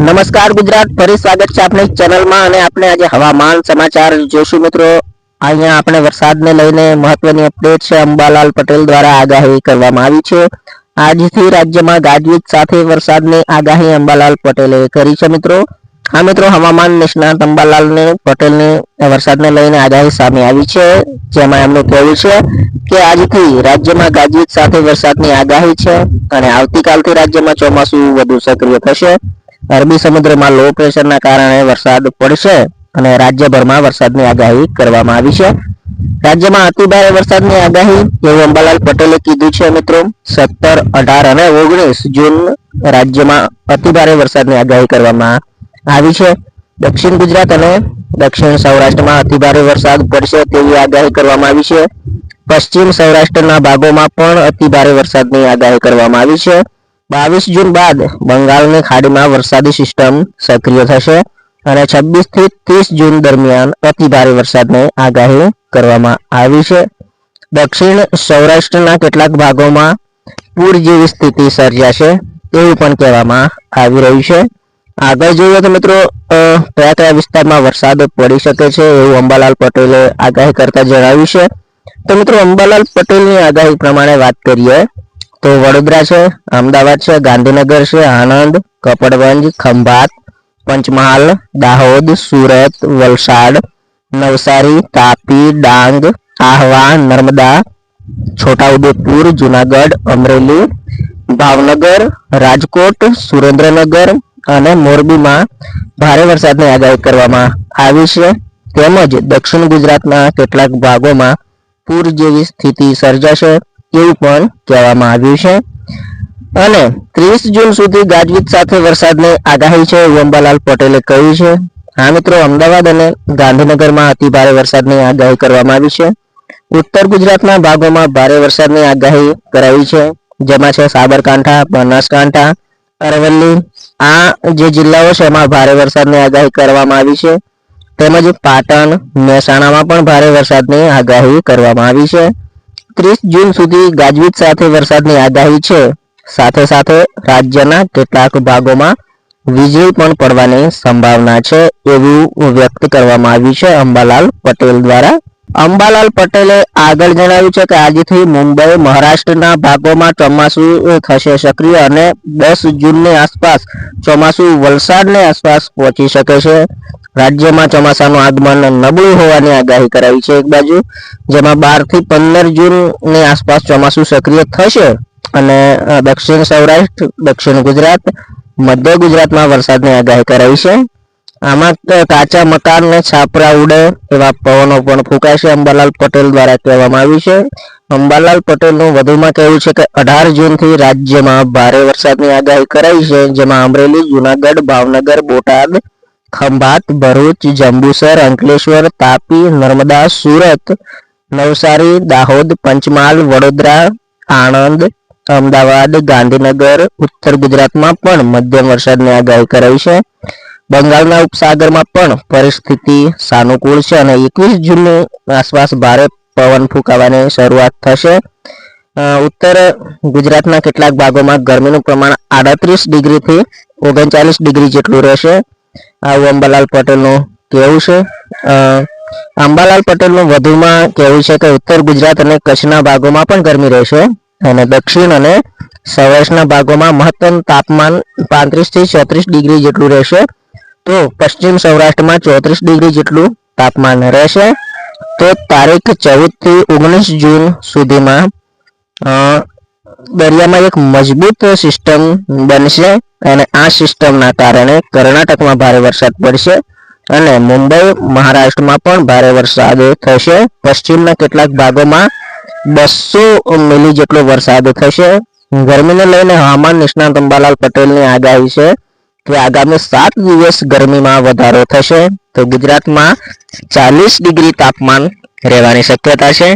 નમસ્કાર ગુજરાત, ફરી સ્વાગત છે આપણી ચેનલમાં અને આપણે આજે હવામાન સમાચાર જોશું મિત્રો. અહીંયા આપણે વરસાદને લઈને મહત્વની અપડેટ છે. અંબાલાલ પટેલ દ્વારા આગાહી કરવામાં આવી છે. આજથી રાજ્યમાં ગાજવીજ સાથે વરસાદની આગાહી અંબાલાલ પટેલે કરી છે મિત્રો. હા મિત્રો, હવામાન નિષ્ણાત અંબાલાલને પટેલને વરસાદને લઈને આગાહી સામે આવી છે. જેમાં એમનું કહેવું છે કે આજથી રાજ્યમાં ગાજવીજ સાથે વરસાદની આગાહી છે અને આવતીકાલથી રાજ્યમાં ચોમાસું વધુ સક્રિય થશે. અરબી સમુદ્રમાં લો પ્રેશરના કારણે વરસાદ પડશે અને રાજ્યભરમાં વરસાદની આગાહી કરવામાં આવી છે. રાજ્યમાં અતિ ભારે વરસાદની આગાહી, એવું અંબાલાલ પટેલે કીધું છે મિત્રો. સત્તર, અઢાર અને ઓગણીસ જૂન રાજ્યમાં અતિ ભારે વરસાદની આગાહી કરવામાં આવી છે. દક્ષિણ ગુજરાત અને દક્ષિણ સૌરાષ્ટ્રમાં અતિ ભારે વરસાદ પડશે તેવી આગાહી કરવામાં આવી છે. પશ્ચિમ સૌરાષ્ટ્રના ભાગોમાં પણ અતિ ભારે વરસાદની આગાહી કરવામાં આવી છે. બાવીસ જૂન બાદ બંગાળની ખાડીમાં વરસાદી સિસ્ટમ સક્રિય થશે અને છવ્વીસથી ત્રીસ જૂન દરમિયાન અતિ ભારે વરસાદની આગાહી કરવામાં આવી છે. દક્ષિણ સૌરાષ્ટ્રના કેટલાક ભાગોમાં પૂર જેવી સ્થિતિ સર્જાશે એવું પણ કહેવામાં આવી રહ્યું છે. આગળ જોઈએ તો મિત્રો કયા કયા વિસ્તારમાં વરસાદ પડી શકે છે એવું અંબાલાલ પટેલે આગાહી કરતા જણાવ્યું છે. તો મિત્રો, અંબાલાલ પટેલની આગાહી પ્રમાણે વાત કરીએ તો વડોદરા છે, અમદાવાદ છે, ગાંધીનગર છે, આણંદ, કપડવંજ, ખંભાત, પંચમહાલ, દાહોદ, સુરત, વલસાડ, નવસારી, તાપી, ડાંગ, આહવા, નર્મદા, છોટાઉદેપુર, જુનાગઢ, અમરેલી, ભાવનગર, રાજકોટ, સુરેન્દ્રનગર અને મોરબીમાં ભારે વરસાદની આગાહી કરવામાં આવી છે. તેમજ દક્ષિણ ગુજરાતના કેટલાક ભાગોમાં પૂર જેવી સ્થિતિ સર્જાશે. એવું પણ કહેવામાં આવ્યું છે. અને ત્રીસ જૂન સુધી ગાજવીજ સાથે વરસાદની આગાહી છે એવું અંબાલાલ પટેલે કહ્યું છે. હા મિત્રો, અમદાવાદ અને ગાંધીનગરમાં અતિ ભારે વરસાદની આગાહી કરવામાં આવી છે. ઉત્તર ગુજરાતના ભાગોમાં ભારે વરસાદની આગાહી કરાવી છે. જેમાં છે સાબરકાંઠા, બનાસકાંઠા, અરવલ્લી, આ જે જિલ્લાઓ છે એમાં ભારે વરસાદની આગાહી કરવામાં આવી છે. તેમજ પાટણ, મહેસાણામાં પણ ભારે વરસાદની આગાહી કરવામાં આવી છે. ત્રીસ જૂન સુધી ગાજવીજ સાથે વરસાદની આગાહી છે. સાથે સાથે રાજ્યના કેટલાક ભાગોમાં વીજળી પણ પડવાની સંભાવના છે એવું વ્યક્ત કરવામાં આવ્યું છે અંબાલાલ પટેલ દ્વારા. અંબાલાલ પટેલે આગળ જણાવ્યું છે કે આજથી મુંબઈ, મહારાષ્ટ્રના ભાગોમાં ચોમાસું થશે સક્રિય અને દસ જૂનની આસપાસ ચોમાસું વલસાડની આસપાસ પહોંચી શકે છે. રાજ્યમાં ચોમાસાનું આગમન નબળું હોવાની આગાહી કરાવી છે એક બાજુ, જેમાં બારથી પંદર જૂનની આસપાસ ચોમાસું સક્રિય થશે અને દક્ષિણ સૌરાષ્ટ્ર, દક્ષિણ ગુજરાત, મધ્ય ગુજરાતમાં વરસાદની આગાહી કરાવી છે. આમાં કાચા મકાન ને છાપરા ઉડે એવા પવનો પણ ફૂંકાશે, અંબાલાલ પટેલ દ્વારા કહેવામાં આવ્યું છે. અંબાલાલ પટેલનું વધુમાં કહેવું છે કે અઢાર જૂનથી રાજ્યમાં ભારે વરસાદની આગાહી કરાઈ છે, જેમાં અમરેલી, જુનાગઢ, ભાવનગર, બોટાદ ખંભાત, ભરૂચ, જંબુસર, અંકલેશ્વર, તાપી, નર્મદા, સુરત, નવસારી, દાહોદ, પંચમહાલ, વડોદરા, આણંદ, અમદાવાદ, ગાંધીનગર, ઉત્તર ગુજરાતમાં પણ મધ્યમ વરસાદની આગાહી કરાઈ છે. બંગાળના ઉપસાગરમાં પણ પરિસ્થિતિ સાનુકૂળ છે અને એકવીસ જૂનની આસપાસ ભારે પવન ફૂંકાવાની શરૂઆત થશે. ઉત્તર ગુજરાતના કેટલાક ભાગોમાં ગરમીનું પ્રમાણ આડત્રીસ ડિગ્રીથી ઓગણચાલીસ ડિગ્રી જેટલું રહેશે. આવું અંબાલાલ પટેલનું કહેવું છે? અંબાલાલ પટેલનું વધુમાં કહેવું છે કે ઉત્તર ગુજરાત અને કચ્છના ભાગોમાં પણ ગરમી રહેશે, અને દક્ષિણ અને સૌરાષ્ટ્રના ભાગોમાં મહત્તમ તાપમાન પાંત્રીસથી ચોત્રીસ ડિગ્રી જેટલું રહેશે, તો પશ્ચિમ સૌરાષ્ટ્રમાં ચોત્રીસ ડિગ્રી જેટલું તાપમાન રહેશે. તો તારીખ ચૌદથી ઓગણીસ જૂન સુધીમાં દરિયામાં એક મજબૂત સિસ્ટમ બનશે અને આ સિસ્ટમના કારણે કર્ણાટકમાં ભારે વરસાદ પડશે અને મુંબઈ મહારાષ્ટ્રમાં પણ ભારે વરસાદ થશે. પશ્ચિમના કેટલાક ભાગોમાં બસો મિલી જેટલો વરસાદ થશે. ગરમીને લઈને હવામાન નિષ્ણાત અંબાલાલ પટેલની આગાહી છે કે આગામી સાત દિવસ ગરમીમાં વધારો થશે. તો ગુજરાતમાં ચાલીસ ડિગ્રી તાપમાન રહેવાની શક્યતા છે.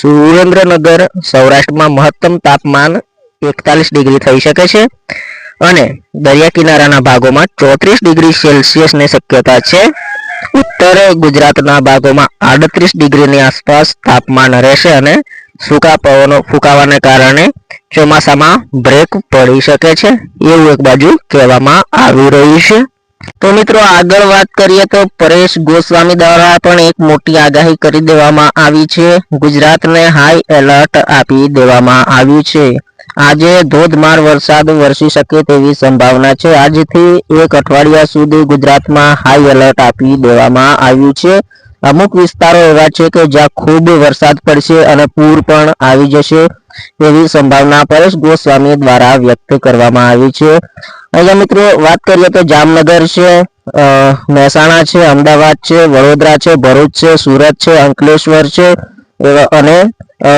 સુરેન્દ્રનગર સૌરાષ્ટ્રમાં મહત્તમ તાપમાન એકતાલીસ ડિગ્રી થઈ શકે છે અને દરિયા કિનારાના ભાગોમાં ચોત્રીસ ડિગ્રી સેલ્સિયસની શક્યતા છે. ઉત્તર ગુજરાતના ભાગોમાં આડત્રીસ ડિગ્રીની આસપાસ તાપમાન રહેશે અને સૂકા પવનો ફૂંકાવાને કારણે ચોમાસામાં બ્રેક પડી શકે છે. એવું એક બાજુ કહેવામાં આવી રહ્યું છે. તો મિત્રો આગળ વાત કરીએ તો પરેશ ગોસ્વામી દ્વારા પણ એક મોટી આગાહી કરી દેવામાં આવી છે. ગુજરાતને હાઈ એલર્ટ આપી દેવામાં આવ્યું છે. આજે ધોધમાર વરસાદ વરસી શકે તેવી સંભાવના છે. આજથી એક અઠવાડિયા સુધી ગુજરાતમાં હાઈ એલર્ટ આપી દેવામાં આવ્યું છે. અમુક વિસ્તારો એવા છે કે જ્યાં ખૂબ વરસાદ પડશે અને પૂર પણ આવી જશે એવી સંભાવના પરેશ ગોસ્વામી દ્વારા વ્યક્ત કરવામાં આવી છે. અહીંયા મિત્રો વાત કરીએ તો જામનગર છે મહેસાણા છે, અમદાવાદ છે, વડોદરા છે, ભરૂચ છે, સુરત છે, અંકલેશ્વર છે અને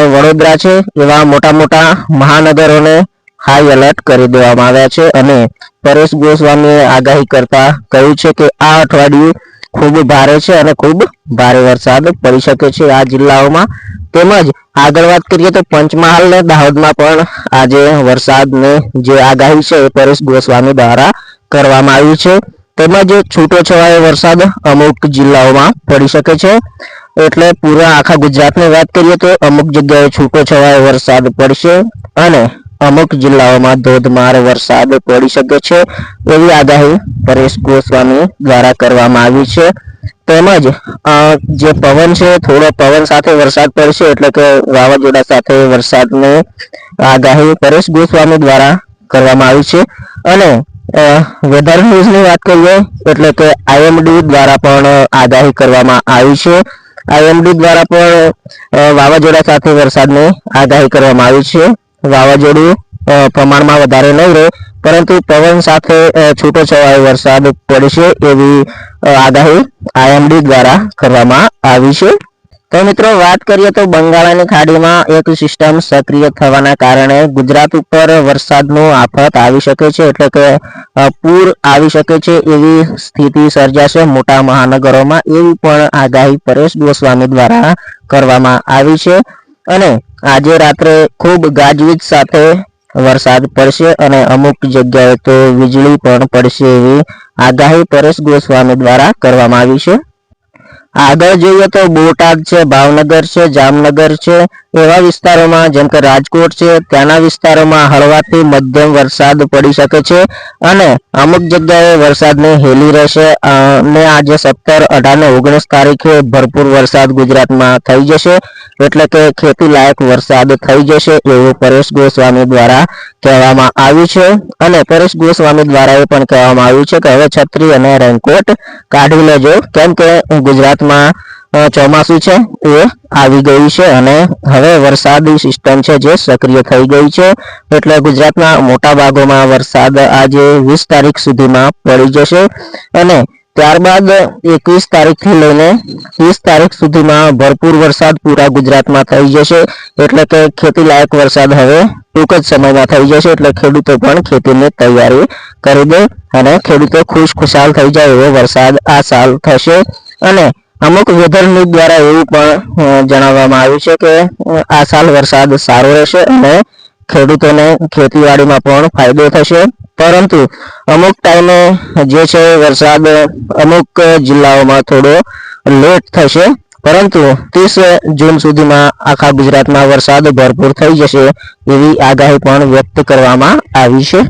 વડોદરા છે એવા મોટા મોટા મહાનગરોને હાઈ એલર્ટ કરી દેવામાં આવ્યા છે અને પરેશ ગોસ્વામીએ આગાહી કરતા કહ્યું છે કે આ અઠવાડિયું ખૂબ ભારે છે અને ખૂબ ભારે વરસાદ પડી શકે છે આ જિલ્લાઓમાં. તેમજ આગળ વાત કરીએ તો પંચમહાલ ને દાહોદમાં પણ આજે વરસાદની જે આગાહી છે એ પરેશ ગોસ્વામી દ્વારા કરવામાં આવી છે. તેમજ છૂટો છવાયો વરસાદ અમુક જિલ્લાઓમાં પડી શકે છે. એટલે પૂરા આખા ગુજરાતની વાત કરીએ તો અમુક જગ્યાએ છૂટો છવાયો વરસાદ પડશે અને અમુક જિલ્લાઓમાં ધોધમાર વરસાદ પડી શકે છે એવી આગાહી પરેશ ગોસ્વામી દ્વારા કરવામાં આવી છે. તેમજ જે પવન છે, થોડો પવન સાથે વરસાદ પડશે એટલે કે વાવાઝોડા સાથે વરસાદની આગાહી પરેશ ગોસ્વામી દ્વારા કરવામાં આવી છે. અને વેધર ન્યૂઝની વાત કરીએ, એટલે કે આઈએમડી દ્વારા પણ આગાહી કરવામાં આવી છે. આઈએમડી દ્વારા પણ વાવાઝોડા સાથે વરસાદની આગાહી કરવામાં આવી છે. વાવાઝોડું પ્રમાણમાં વધારે નહીં રહે, પરંતુ પવન સાથે છૂટો છવાયો વરસાદ પડશે એવી આગાહી આઈએમડી દ્વારા કરવામાં આવી છે. તો મિત્રો, વાત કરીએ તો બંગાળાની ખાડીમાં એક સિસ્ટમ સક્રિય થવાના કારણે ગુજરાત ઉપર વરસાદનું આફત આવી શકે છે, એટલે કે પૂર આવી શકે છે એવી સ્થિતિ સર્જાશે મોટા મહાનગરોમાં, એવી પણ આગાહી પરેશ ગોસ્વામી દ્વારા કરવામાં આવી છે. અને આજે રાત્રે ખૂબ ગાજવીજ સાથે વરસાદ પડશે અને અમુક જગ્યાએ તો વીજળી પણ પડશે એવી આગાહી પરેશ ગોસ્વામી દ્વારા કરવામાં આવી છે. આગળ જોઈએ તો બોટાદ છે, ભાવનગર છે, જામનગર છે, એવા વિસ્તારોમાં જેમ કે રાજકોટ છે, ત્યાંના વિસ્તારોમાં હળવાથી મધ્યમ વરસાદ પડી શકે છે અને અમુક જગ્યાએ વરસાદની હેલી રહેશે અને આજે સત્તર અઢાર ને ઓગણીસ તારીખે ભરપૂર વરસાદ ગુજરાતમાં થઈ જશે, એટલે કે ખેતી લાયક વરસાદ થઈ જશે એવું પરેશ ગોસ્વામી દ્વારા કહેવામાં આવ્યું છે અને પરેશ ગોસ્વામી દ્વારા એ પણ કહેવામાં આવ્યું છે કે હવે છત્રી અને રેનકોટ કાઢી લેજો, કેમ કે ગુજરાતમાં ચોમાસું છે, એ આવી ગયું છે અને હવે વરસાદી સિસ્ટમ છે જે સક્રિય થઈ ગઈ છે. એટલે ગુજરાતના મોટા ભાગોમાં વરસાદ આજે વીસ તારીખ સુધીમાં પડી જશે અને ત્યારબાદ એકવીસ તારીખથી લઈને ત્રીસ તારીખ સુધીમાં ભરપૂર વરસાદ પૂરા ગુજરાતમાં થઈ જશે. એટલે કે ખેતી લાયક વરસાદ હવે ટૂંક જ સમયમાં થઈ જશે. એટલે ખેડૂતો પણ ખેતીની તૈયારી કરી દે અને ખેડૂતો ખુશ ખુશાલ થઈ જાય એવો વરસાદ આ સાલ થશે. અને અમુક વેધર ન્યૂઝ દ્વારા એવું પણ જણાવવામાં આવ્યું છે કે આ સાલ વરસાદ સારો રહેશે અને ખેડૂતોને ખેતીવાડીમાં પણ ફાયદો થશે. પરંતુ અમુક ટાઈમે જે છે વરસાદ અમુક જિલ્લાઓમાં થોડો લેટ થશે. પરંતુ ત્રીસ જૂન સુધીમાં આખા ગુજરાતમાં વરસાદ ભરપૂર થઈ જશે એવી આગાહી પણ વ્યક્ત કરવામાં આવી છે.